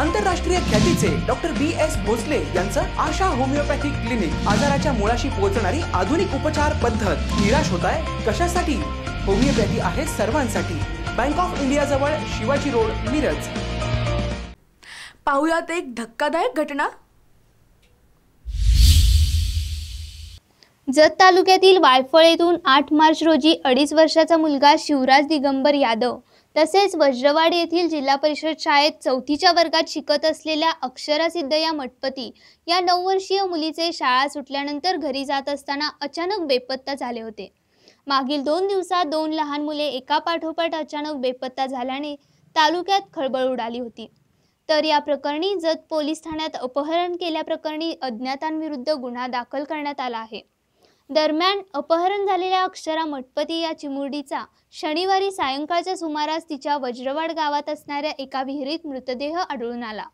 आंतरराष्ट्रीय ख्यातीचे doctor B S Bhosale यांचं आशा होमिओपॅथिक क्लिनिक आजाराच्या मुळाशी पोहोचणारी आधुनिक उपचार पद्धत. निराश होत आहे कशासाठी? होमिओपॅथी आहे सर्वांसाठी. बँक ऑफ इंडिया जवळ शिवाजी रोड मिरज. पाहुयात एक धक्कादायक घटना. जत तालुक्यातील वायफळ येथून आठ मार्च रोजी अडीच वर्षाचा मुलगा शिवराज दिगंबर यादव तसेच वज्रवाड येथील जिल्हा परिषद शाळेत चौथीच्या वर्गात शिकत असलेल्या अक्षरा सिद्धया मठपती या नऊ वर्षीय मुलीचे शाळा सुटल्यानंतर घरी जात असताना अचानक बेपत्ता झाले होते. मागील दोन दिवसात दोन लहान मुले एका पाठोपाठ अचानक बेपत्ता झाल्याने तालुक्यात खळबळ उडाली होती. तर या प्रकरणी जत पोलीस ठाण्यात अपहरण केल्याप्रकरणी अज्ञातांविरुद्ध गुन्हा दाखल करण्यात आला आहे. दरम्यान अपहरण झालेल्या अक्षरा मठपती या चिमुरडीचा शनिवारी सायंकाळच्या सुमारास तिच्या वज्रवाड गावात असणाऱ्या एका विहिरीत मृतदेह आढळून आला.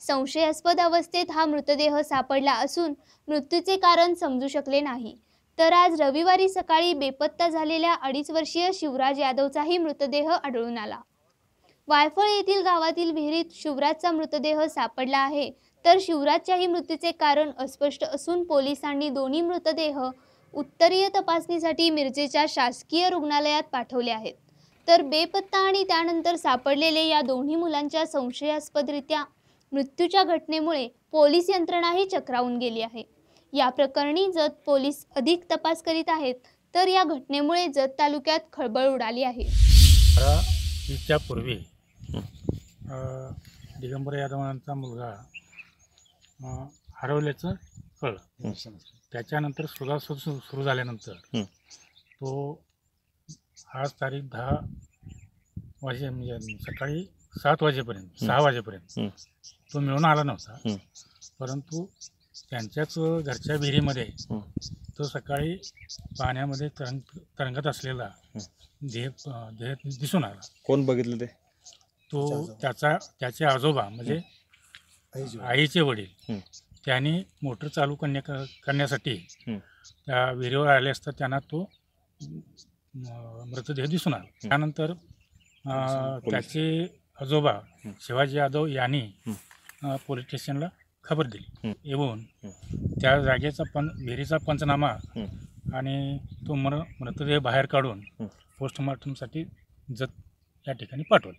संशयास्पद अवस्थेत हा मृतदेह सापडला असून मृत्यूचे कारण समजू शकले नाही. तर आज रविवारी सकाळी बेपत्ता झालेल्या अडीच वर्षीय शिवराज यादवचाही मृतदेह आढळून आला. वायफळ येथील गावातील विहिरीत शिवराजचा मृतदेह सापडला आहे तर शिवराजच्याही मृत्यूचे कारण अस्पष्ट असून पोलिसांनी दोन्ही मृतदेह उत्तरीय तपासणीसाठी मिरजेच्या शासकीय रुग्णालयात पाठवले आहेत. तर बेपत्ता आणि त्यानंतर सापडलेले या दोन्ही मुलांच्या संशयास्पदरित्या मृत्यूच्या घटनेमुळे पोलीस यंत्रणाही चक्रावून गेली आहे. या प्रकरणी जत पोलीस अधिक तपास करीत आहेत तर या घटनेमुळे जत तालुक्यात खळबळ उडाली आहे. पूर्वी दिगंबर यादवांचा मुलगा हरवल्याचं कळलं त्याच्यानंतर शोधाशोध सुरू झाल्यानंतर. तो आज तारीख दहा वाजे म्हणजे सकाळी सात वाजेपर्यंत सहा वाजेपर्यंत. तो मिळून आला नव्हता. परंतु त्यांच्याच घरच्या विहिरीमध्ये. तो सकाळी पाण्यामध्ये तरंग तरंगत असलेला. देह देह दिसून आला कोण बघितलं ते तो त्याचा त्याचे आजोबा म्हणजे आईचे वडील. त्यांनी मोटर चालू करण्या करण्यासाठी. त्या विहिरीवर आले असता त्यांना तो मृतदेह दिसून आला त्यानंतर त्याचे आजोबा. शिवाजी यादव यांनी पोलीस स्टेशनला खबर दिली. येऊन. त्या जागेचा पण विहिरीचा पंचनामा. आणि तो मृतदेह बाहेर काढून. पोस्टमॉर्टमसाठी जत या ठिकाणी पाठवले